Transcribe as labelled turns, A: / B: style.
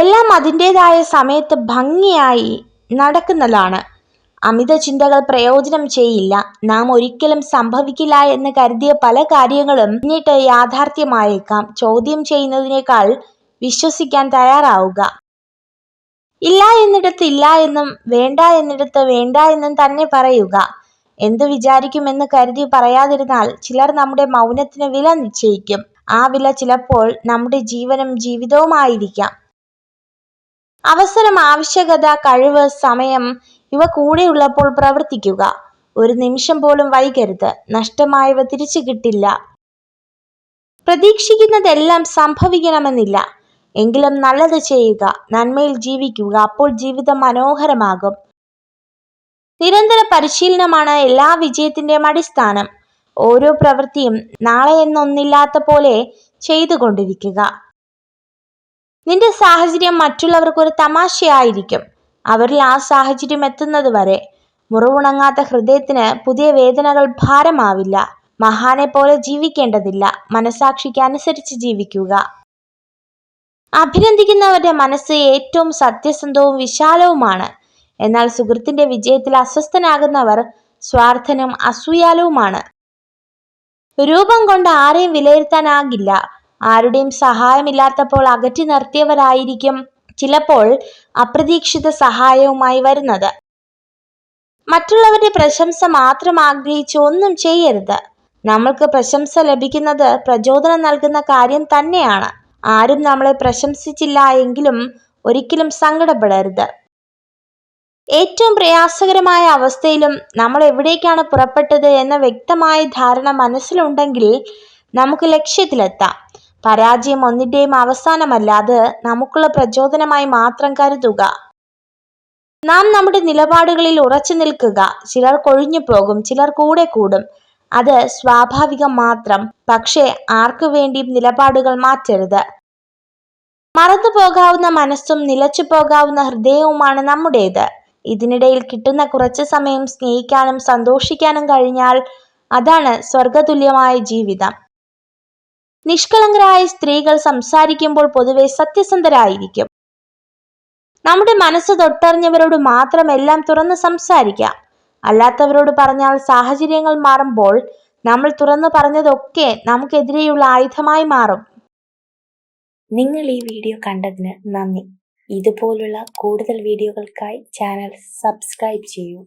A: എല്ലാം അതിന്റെതായ സമയത്ത് ഭംഗിയായി നടക്കുന്നതാണ്. അമിത ചിന്തകൾ പ്രയോജനം ചെയ്യില്ല. നാം ഒരിക്കലും സംഭവിക്കില്ല എന്ന് കരുതിയ പല കാര്യങ്ങളും പിന്നീട് യാഥാർത്ഥ്യമായേക്കാം. ചോദ്യം ചെയ്യുന്നതിനേക്കാൾ വിശ്വസിക്കാൻ തയ്യാറാവുക. ഇല്ല എന്നിടത്ത് ഇല്ല എന്നും വേണ്ട എന്നിടത്ത് വേണ്ട എന്നും തന്നെ പറയുക. എന്ത് വിചാരിക്കുമെന്ന് കരുതി പറയാതിരുന്നാൽ ചിലർ നമ്മുടെ മൗനത്തിന് വില നിശ്ചയിക്കും. ആ വില ചിലപ്പോൾ നമ്മുടെ ജീവനും ജീവിതവുമായിരിക്കാം. അവസരം ആവശ്യകത കഴിവ് സമയം ഇവ കൂടെയുള്ളപ്പോൾ പ്രവർത്തിക്കുക. ഒരു നിമിഷം പോലും വൈകരുത്. നഷ്ടമായവ തിരിച്ചു കിട്ടില്ല. പ്രതീക്ഷിക്കുന്നതെല്ലാം സംഭവിക്കണമെന്നില്ല. എങ്കിലും നല്ലത് ചെയ്യുക. നന്മയിൽ ജീവിക്കുക. അപ്പോൾ ജീവിതം മനോഹരമാകും. നിരന്തര പരിശീലനമാണ് എല്ലാ വിജയത്തിന്റെയും അടിസ്ഥാനം. ഓരോ പ്രവൃത്തിയും നാളെ എന്നൊന്നില്ലാത്ത പോലെ ചെയ്തുകൊണ്ടിരിക്കുക. നിന്റെ സാഹചര്യം മറ്റുള്ളവർക്ക് ഒരു തമാശയായിരിക്കും. അവരിൽ ആ സാഹചര്യം എത്തുന്നത് വരെ മുറിവുണങ്ങാത്ത ഹൃദയത്തിന് പുതിയ വേദനകൾ ഭാരമാവില്ല. മഹാനെ പോലെ ജീവിക്കേണ്ടതില്ല. മനസാക്ഷിക്ക് അനുസരിച്ച് ജീവിക്കുക. അഭിനന്ദിക്കുന്നവരുടെ മനസ്സ് ഏറ്റവും സത്യസന്ധവും വിശാലവുമാണ്. എന്നാൽ സുഹൃത്തിന്റെ വിജയത്തിൽ അസ്വസ്ഥനാകുന്നവർ സ്വാർത്ഥനും അസൂയാലുവുമാണ്. രൂപം കൊണ്ട് ആരെയും വിലയിരുത്താനാകില്ല. ആരുടെയും സഹായമില്ലാത്തപ്പോൾ അകറ്റി നിർത്തിയവരായിരിക്കും ചിലപ്പോൾ അപ്രതീക്ഷിത സഹായവുമായി വരുന്നത്. മറ്റുള്ളവരുടെ പ്രശംസ മാത്രം ആഗ്രഹിച്ച് ഒന്നും ചെയ്യരുത്. നമ്മൾക്ക് പ്രശംസ ലഭിക്കുന്നത് പ്രചോദനം നൽകുന്ന കാര്യം തന്നെയാണ്. ആരും നമ്മളെ പ്രശംസിച്ചില്ല എങ്കിലും ഒരിക്കലും സങ്കടപ്പെടരുത്. ഏറ്റവും പ്രയാസകരമായ അവസ്ഥയിലും നമ്മൾ എവിടേക്കാണ് പുറപ്പെട്ടത് എന്ന വ്യക്തമായ ധാരണ മനസ്സിലുണ്ടെങ്കിൽ നമുക്ക് ലക്ഷ്യത്തിലെത്താം. പരാജയം ഒന്നിന്റെയും അവസാനമല്ല അത് നമുക്കുള്ള പ്രചോദനമായി മാത്രം കരുതുക. നാം നമ്മുടെ നിലപാടുകളിൽ ഉറച്ചു നിൽക്കുക. ചിലർ കൊഴിഞ്ഞു പോകും ചിലർ കൂടെ കൂടും. അത് സ്വാഭാവികം മാത്രം. പക്ഷേ ആർക്കു വേണ്ടിയും നിലപാടുകൾ മാറ്റരുത്. മറന്നു പോകാവുന്ന മനസ്സും നിലച്ചു പോകാവുന്ന ഹൃദയവുമാണ് നമ്മുടേത്. ഇതിനിടയിൽ കിട്ടുന്ന കുറച്ച് സമയം സ്നേഹിക്കാനും സന്തോഷിക്കാനും കഴിഞ്ഞാൽ അതാണ് സ്വർഗതുല്യമായ ജീവിതം. നിഷ്കളങ്കരായ സ്ത്രീകൾ സംസാരിക്കുമ്പോൾ പൊതുവെ സത്യസന്ധരായിരിക്കും. നമ്മുടെ മനസ്സ് തൊട്ടറിഞ്ഞവരോട് മാത്രം എല്ലാം തുറന്ന് സംസാരിക്കാം. അല്ലാത്തവരോട് പറഞ്ഞാൽ സാഹചര്യങ്ങൾ മാറുമ്പോൾ നമ്മൾ തുറന്നു പറഞ്ഞതൊക്കെ നമുക്കെതിരെയുള്ള ആയുധമായി മാറും.
B: നിങ്ങൾ ഈ വീഡിയോ കണ്ടതിന് നന്ദി. ഇതുപോലുള്ള കൂടുതൽ വീഡിയോകൾക്കായി ചാനൽ സബ്സ്ക്രൈബ് ചെയ്യൂ.